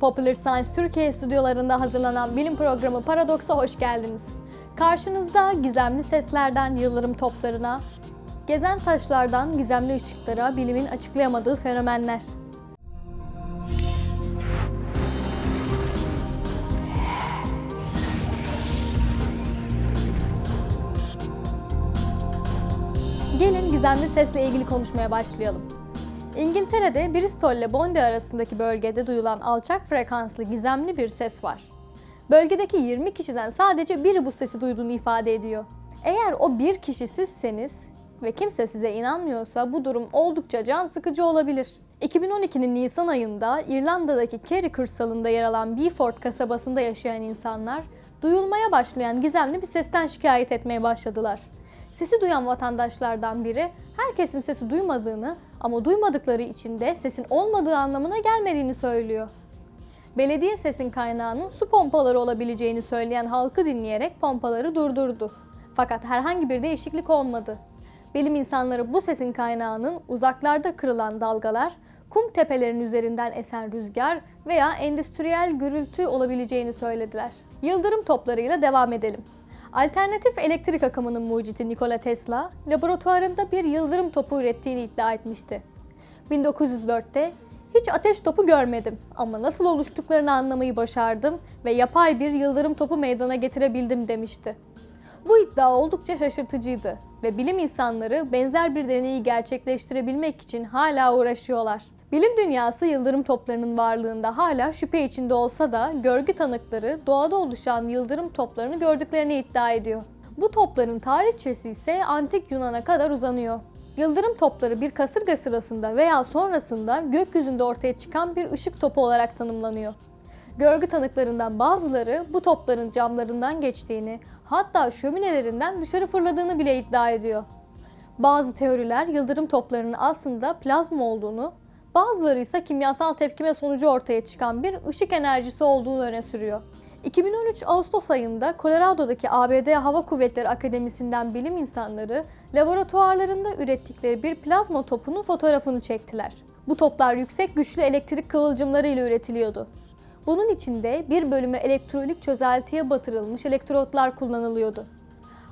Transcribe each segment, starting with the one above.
Popular Science Türkiye stüdyolarında hazırlanan bilim programı Paradoks'a hoş geldiniz. Karşınızda gizemli seslerden yıldırım toplarına, gezen taşlardan gizemli ışıklara bilimin açıklayamadığı fenomenler. Gelin gizemli sesle ilgili konuşmaya başlayalım. İngiltere'de Bristol ile Bondi arasındaki bölgede duyulan alçak frekanslı gizemli bir ses var. Bölgedeki 20 kişiden sadece biri bu sesi duyduğunu ifade ediyor. Eğer o bir kişi sizseniz ve kimse size inanmıyorsa bu durum oldukça can sıkıcı olabilir. 2012'nin Nisan ayında İrlanda'daki Kerry kırsalında yer alan Beaufort kasabasında yaşayan insanlar duyulmaya başlayan gizemli bir sesten şikayet etmeye başladılar. Sesi duyan vatandaşlardan biri herkesin sesi duymadığını ama duymadıkları için de sesin olmadığı anlamına gelmediğini söylüyor. Belediye sesin kaynağının su pompaları olabileceğini söyleyen halkı dinleyerek pompaları durdurdu. Fakat herhangi bir değişiklik olmadı. Bilim insanları bu sesin kaynağının uzaklarda kırılan dalgalar, kum tepelerin üzerinden esen rüzgar veya endüstriyel gürültü olabileceğini söylediler. Yıldırım toplarıyla devam edelim. Alternatif elektrik akımının mucidi Nikola Tesla, laboratuvarında bir yıldırım topu ürettiğini iddia etmişti. 1904'te hiç ateş topu görmedim ama nasıl oluştuklarını anlamayı başardım ve yapay bir yıldırım topu meydana getirebildim demişti. Bu iddia oldukça şaşırtıcıydı ve bilim insanları benzer bir deneyi gerçekleştirebilmek için hala uğraşıyorlar. Bilim dünyası yıldırım toplarının varlığında hala şüphe içinde olsa da görgü tanıkları doğada oluşan yıldırım toplarını gördüklerini iddia ediyor. Bu topların tarihçesi ise antik Yunan'a kadar uzanıyor. Yıldırım topları bir kasırga sırasında veya sonrasında gökyüzünde ortaya çıkan bir ışık topu olarak tanımlanıyor. Görgü tanıklarından bazıları bu topların camlarından geçtiğini, hatta şöminelerinden dışarı fırladığını bile iddia ediyor. Bazı teoriler yıldırım toplarının aslında plazma olduğunu, bazıları ise kimyasal tepkime sonucu ortaya çıkan bir ışık enerjisi olduğunu öne sürüyor. 2013 Ağustos ayında Colorado'daki ABD Hava Kuvvetleri Akademisi'nden bilim insanları laboratuvarlarında ürettikleri bir plazma topunun fotoğrafını çektiler. Bu toplar yüksek güçlü elektrik kıvılcımları üretiliyordu. Bunun içinde bir bölümü elektrolik çözeltiye batırılmış elektrotlar kullanılıyordu.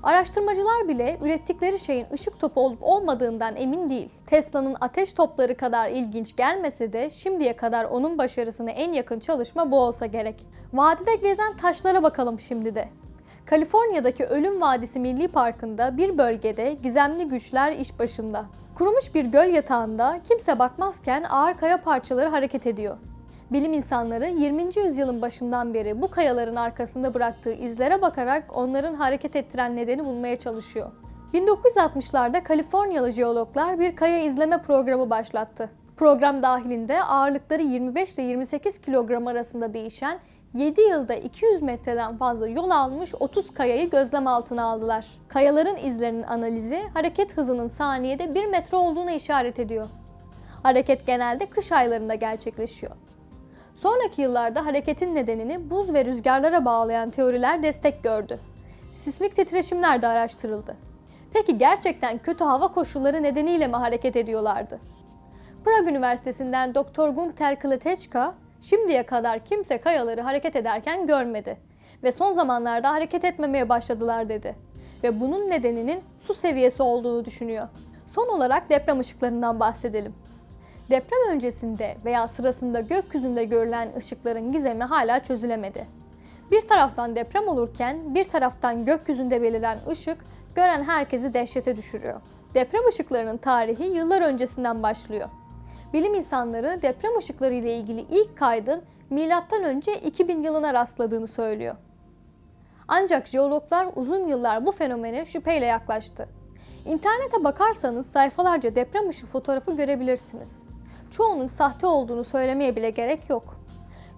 Araştırmacılar bile ürettikleri şeyin ışık topu olup olmadığından emin değil. Tesla'nın ateş topları kadar ilginç gelmese de şimdiye kadar onun başarısına en yakın çalışma bu olsa gerek. Vadide gezen taşlara bakalım şimdi de. Kaliforniya'daki Ölüm Vadisi Milli Parkı'nda bir bölgede gizemli güçler iş başında. Kurumuş bir göl yatağında kimse bakmazken ağır kaya parçaları hareket ediyor. Bilim insanları 20. yüzyılın başından beri bu kayaların arkasında bıraktığı izlere bakarak onların hareket ettiren nedeni bulmaya çalışıyor. 1960'larda Kaliforniyalı jeologlar bir kaya izleme programı başlattı. Program dahilinde ağırlıkları 25 ile 28 kilogram arasında değişen 7 yılda 200 metreden fazla yol almış 30 kayayı gözlem altına aldılar. Kayaların izlerinin analizi hareket hızının saniyede 1 metre olduğuna işaret ediyor. Hareket genelde kış aylarında gerçekleşiyor. Sonraki yıllarda hareketin nedenini buz ve rüzgarlara bağlayan teoriler destek gördü. Sismik titreşimler de araştırıldı. Peki gerçekten kötü hava koşulları nedeniyle mi hareket ediyorlardı? Prag Üniversitesi'nden Dr. Gunter Kleteçka, şimdiye kadar kimse kayaları hareket ederken görmedi ve son zamanlarda hareket etmemeye başladılar dedi. Ve bunun nedeninin su seviyesi olduğunu düşünüyor. Son olarak deprem ışıklarından bahsedelim. Deprem öncesinde veya sırasında gökyüzünde görülen ışıkların gizemi hala çözülemedi. Bir taraftan deprem olurken bir taraftan gökyüzünde beliren ışık gören herkesi dehşete düşürüyor. Deprem ışıklarının tarihi yıllar öncesinden başlıyor. Bilim insanları deprem ışıkları ile ilgili ilk kaydın M.Ö. 2000 yılına rastladığını söylüyor. Ancak jeologlar uzun yıllar bu fenomene şüpheyle yaklaştı. İnternete bakarsanız sayfalarca deprem ışığı fotoğrafı görebilirsiniz. Çoğunun sahte olduğunu söylemeye bile gerek yok.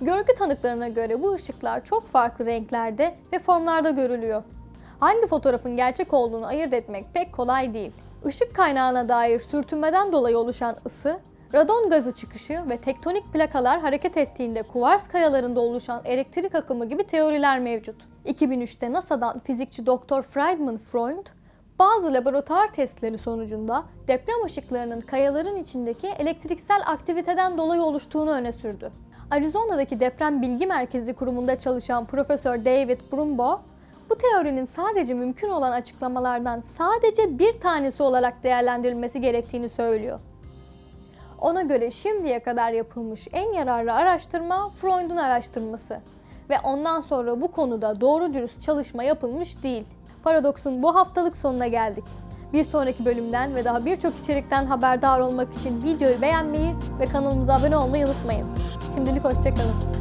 Görgü tanıklarına göre bu ışıklar çok farklı renklerde ve formlarda görülüyor. Hangi fotoğrafın gerçek olduğunu ayırt etmek pek kolay değil. Işık kaynağına dair sürtünmeden dolayı oluşan ısı, radon gazı çıkışı ve tektonik plakalar hareket ettiğinde kuvars kayalarında oluşan elektrik akımı gibi teoriler mevcut. 2003'te NASA'dan fizikçi Dr. Friedman Freund, bazı laboratuvar testleri sonucunda deprem ışıklarının kayaların içindeki elektriksel aktiviteden dolayı oluştuğunu öne sürdü. Arizona'daki Deprem Bilgi Merkezi kurumunda çalışan Profesör David Brumbaugh, bu teorinin sadece mümkün olan açıklamalardan sadece bir tanesi olarak değerlendirilmesi gerektiğini söylüyor. Ona göre şimdiye kadar yapılmış en yararlı araştırma Freud'un araştırması ve ondan sonra bu konuda doğru dürüst çalışma yapılmış değil. Paradoks'un bu haftalık sonuna geldik. Bir sonraki bölümden ve daha birçok içerikten haberdar olmak için videoyu beğenmeyi ve kanalımıza abone olmayı unutmayın. Şimdilik hoşçakalın.